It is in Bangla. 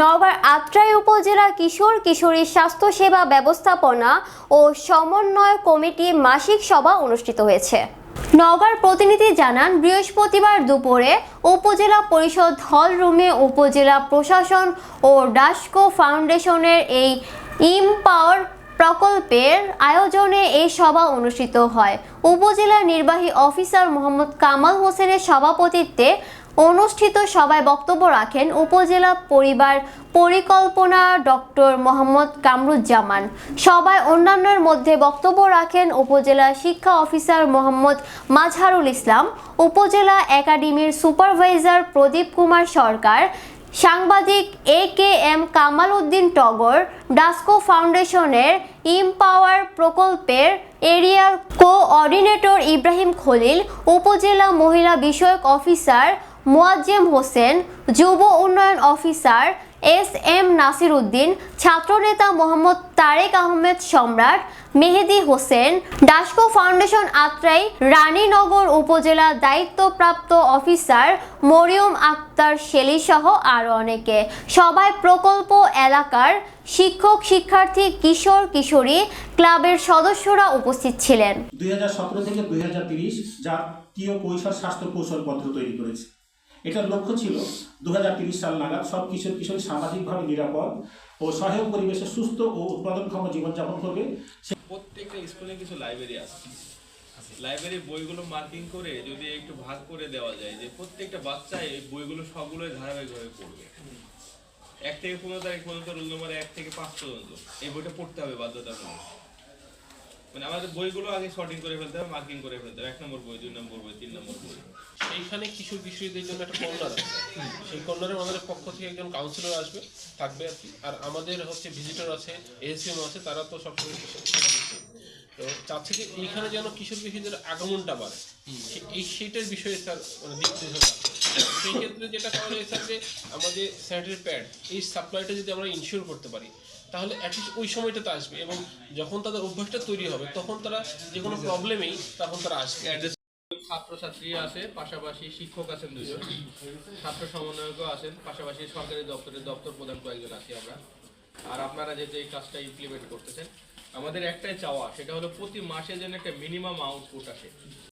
নওগাঁর আত্রাই উপজেলা কিশোর কিশোরী স্বাস্থ্যসেবা ব্যবস্থাপনা ও সমন্বয় কমিটি মাসিক সভা অনুষ্ঠিত হয়েছে। নওগাঁর প্রতিনিধি জানান, বৃহস্পতিবার দুপুরে উপজেলা পরিষদ হল রুমে উপজেলা প্রশাসন ও ডাস্কো ফাউন্ডেশনের এই ইমপাওয়ার প্রকল্পের আয়োজনে এই সভা অনুষ্ঠিত হয়। উপজেলা নির্বাহী অফিসার মোহাম্মদ কামাল হোসেনের সভাপতিত্বে অনুষ্ঠিত সভায় বক্তব্য রাখেন উপজেলা পরিবার পরিকল্পনা ডক্টর মোহাম্মদ কামরুজ্জামান। সভায় অন্যান্যের মধ্যে বক্তব্য রাখেন উপজেলা শিক্ষা অফিসার মোহাম্মদ মাজহারুল ইসলাম, উপজেলা একাডেমির সুপারভাইজার প্রদীপ কুমার সরকার সাংবাদিক A K M Kamal Uddin Togor, Dasco ফাউন্ডেশনের ইমপাওয়ার প্রকল্পের এরিয়ার কোঅর্ডিনেটর ইব্রাহিম খলিল, উপজেলা মহিলা বিষয়ক অফিসার মোয়াজ্জেম হোসেন, যুব উন্নয়ন officer S M Nasir Uddin ছাত্রনেতা মোহাম্মদ তারেক আহমেদ সম্রাট, মেহেদি হোসেন ডাস্কো ফাউন্ডেশন আত্রাই, রানীনগর উপজেলা দায়িত্বপ্রাপ্ত অফিসার মরিয়ম আক্তার শেলি সহ আরও অনেকে। সবাই প্রকল্প এলাকার শিক্ষক, শিক্ষার্থী কিশোর, কিশোরী ক্লাবের সদস্যরা উপস্থিত ছিলেন। দুই হাজার সতেরো থেকে দুই জাতীয় কৈশোর স্বাস্থ্য কৌশল পত্র তৈরি করেছে। এটার লক্ষ্য ছিল দু সাল নাগাদ সব কিশোর কিশোরী সামাজিকভাবে নিরাপদ ও সহায়ক পরিবেশে সুস্থ ও উৎপাদনক্ষম জীবনযাপন করবে। প্রত্যেকটা স্কুলে কিছু লাইব্রেরি আছে। লাইব্রেরি বইগুলো মার্কিং করে যদি একটু ভাগ করে দেওয়া যায় যে প্রত্যেকটা বাচ্চা এই বইগুলো সবগুলোই ধারাবাহিকভাবে পড়বে। এক থেকে পনেরো তারিখ পর্যন্ত রোল নম্বর এক থেকে পাঁচ পর্যন্ত। এই বইটা পড়তে হবে বাধ্যতামূলক। মানে আমাদের বইগুলো আগে শর্টিং করে ফেলতে হবে মার্কিং করে ফেলতে হবে। এক নম্বর বই, দুই নম্বর বই, তিন নম্বর বই। সেইখানে কিশোর কিশোরীদের জন্য একটা কর্নার আছে। সেই কর্নারে আমাদের পক্ষ থেকে একজন কাউন্সিলর আসবে থাকবে আর কি। আর আমাদের হচ্ছে ভিজিটর আছে এসিএম আছে তারা তো সবসময়। তো চাচ্ছে যে এইখানে যেন কিশোর কিশোরীদের আগমনটা বাড়ে। এই সেইটার বিষয়ে স্যার মানে দিক নির্দেশনা সেই ক্ষেত্রে যেটা করা যায় স্যার যে আমাদের স্যানিটারি প্যাড এই সাপ্লাইটা যদি আমরা ইনশিওর করতে পারি তাহলে অ্যাটলিস্ট ওই সময়টাতে আসবে এবং যখন তাদের অভ্যাসটা তৈরি হবে তখন তারা যে কোনো প্রবলেমেই তখন তারা আসবে। ছাত্রছাত্রী আছে পাশাপাশি শিক্ষক আছেন দুজন। ছাত্র সমন্বয়কও আছেন, পাশাপাশি সরকারি দপ্তরের দপ্তর প্রধান কয়েকজন আছি আমরা। আর আপনারা যেহেতু এই কাজটা ইমপ্লিমেন্ট করতেছেন, আমাদের একটাই চাওয়া, সেটা হলো প্রতি মাসে যেন একটা মিনিমাম আউটপুট আসে।